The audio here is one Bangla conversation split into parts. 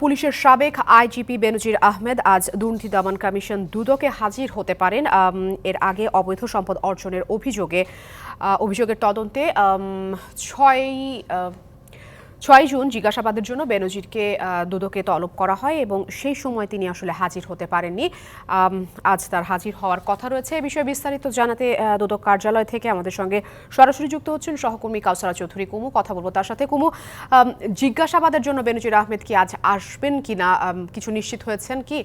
পুলিশের সাবেক আইজিপি বেনজির আহমেদ আজ দুর্নীতি দমন কমিশন দুদকে হাজির হতে পারেন এর আগে অবৈধ সম্পদ অর্জনের অভিযোগে অভিযোগের তদন্তে ছয় ছয় জুন জিজ্ঞাসাবাদের জন্য বেনজিরকে দুদকে তলব করা হয় এবং সেই সময় তিনি আসলে হাজির হতে পারেননি। আজ তার হাজির হওয়ার কথা রয়েছে। এ বিষয়ে বিস্তারিত জানাতে দুদক কার্যালয় থেকে আমাদের সঙ্গে সরাসরি যুক্ত হচ্ছেন সহকর্মী কাউসারা চৌধুরী কুমু। কথা বলব তার সাথে। কুমু জিজ্ঞাসাবাদের জন্য বেনজির আহমেদ কি আজ আসবেন কি না কিছু নিশ্চিত হয়েছেন কি?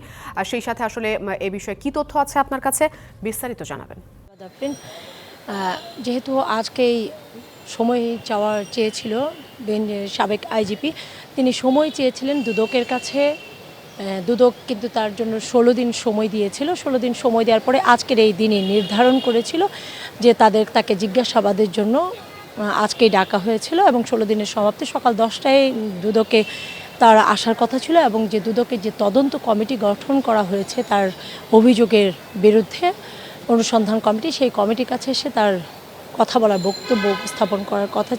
সেই সাথে আসলে এ বিষয়ে কি তথ্য আছে আপনার কাছে? বিস্তারিত জানাবেন। যেহেতু আজকেই সময় চাওয়ার চেয়েছিল সাবেক আইজিপি। তিনি সময় চেয়েছিলেন দুদকের কাছে। দুদক কিন্তু তার জন্য ষোলো দিন সময় দিয়েছিল। ষোলো দিন সময় দেওয়ার পরে আজকের এই দিনই নির্ধারণ করেছিল যে তাদের, তাকে জিজ্ঞাসাবাদের জন্য আজকেই ডাকা হয়েছিল এবং ষোলো দিনের সমাপ্তি সকাল দশটায় দুদকে তার আসার কথা ছিল এবং যে দুদকের যে তদন্ত কমিটি গঠন করা হয়েছে তার অভিযোগের বিরুদ্ধে অনুসন্ধান কমিটি, সেই কমিটির কাছে এসে তার কথা বলার বক্তব্য উপস্থাপন করার কথা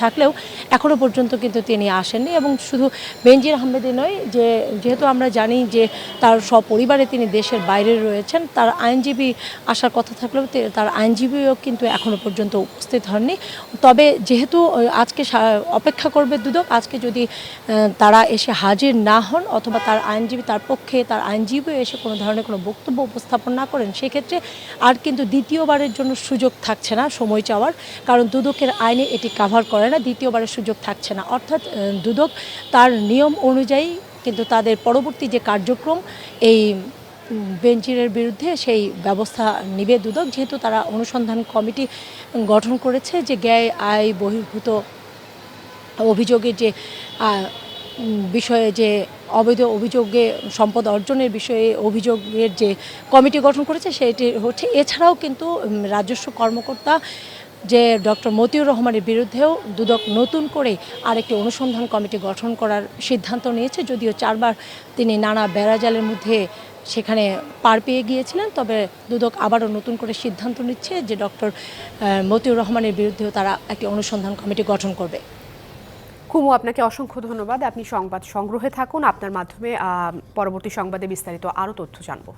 থাকলেও এখনও পর্যন্ত কিন্তু তিনি আসেননি এবং শুধু বেনজির আহমেদই নয়, যে যেহেতু আমরা জানি যে তার সপরিবারে তিনি দেশের বাইরে রয়েছেন, তার আইনজীবী আসার কথা থাকলেও তার আইনজীবীও কিন্তু এখনও পর্যন্ত উপস্থিত হননি। তবে যেহেতু আজকে অপেক্ষা করবে দুদক, আজকে যদি তারা এসে হাজির না হন অথবা তার আইনজীবী তার পক্ষে, তার আইনজীবী এসে কোনো ধরনের কোনো বক্তব্য উপস্থাপন না করেন, সেক্ষেত্রে আর কিন্তু দ্বিতীয়বারের জন্য সুযোগ থাকছে না। সময় চাওয়ার, কারণ দুদকের আইনে এটি কাভার করে না, দ্বিতীয়বারের সুযোগ থাকছে না। অর্থাৎ দুদক তার নিয়ম অনুযায়ী কিন্তু তাদের পরবর্তী যে কার্যক্রম, এই বেঞ্চিরের বিরুদ্ধে সেই ব্যবস্থা নিবে দুদক। যেহেতু তারা অনুসন্ধান কমিটি গঠন করেছে যে গ্যায় আয় বহির্ভূত অভিযোগের যে বিষয়ে যে অবৈধ অভিযোগে, সম্পদ অর্জনের বিষয়ে অভিযোগের যে কমিটি গঠন করেছে সেটি হচ্ছে, এছাড়াও কিন্তু রাজস্ব কর্মকর্তা যে ডক্টর মতিউর রহমানের বিরুদ্ধেও দুদক নতুন করে আরেকটি অনুসন্ধান কমিটি গঠন করার সিদ্ধান্ত নিয়েছে। যদিও চারবার তিনি নানা বেড়াজালের মধ্যে সেখানে পার পেয়ে গিয়েছিলেন, তবে দুদক আবারও নতুন করে সিদ্ধান্ত নিচ্ছে যে ডক্টর মতিউর রহমানের বিরুদ্ধেও তারা একটি অনুসন্ধান কমিটি গঠন করবে। কুমু, আপনাকে অসংখ্য ধন্যবাদ। আপনি সংবাদ সংগ্রহে থাকুন। আপনার মাধ্যমে পরবর্তী সংবাদে বিস্তারিত আরও তথ্য জানব।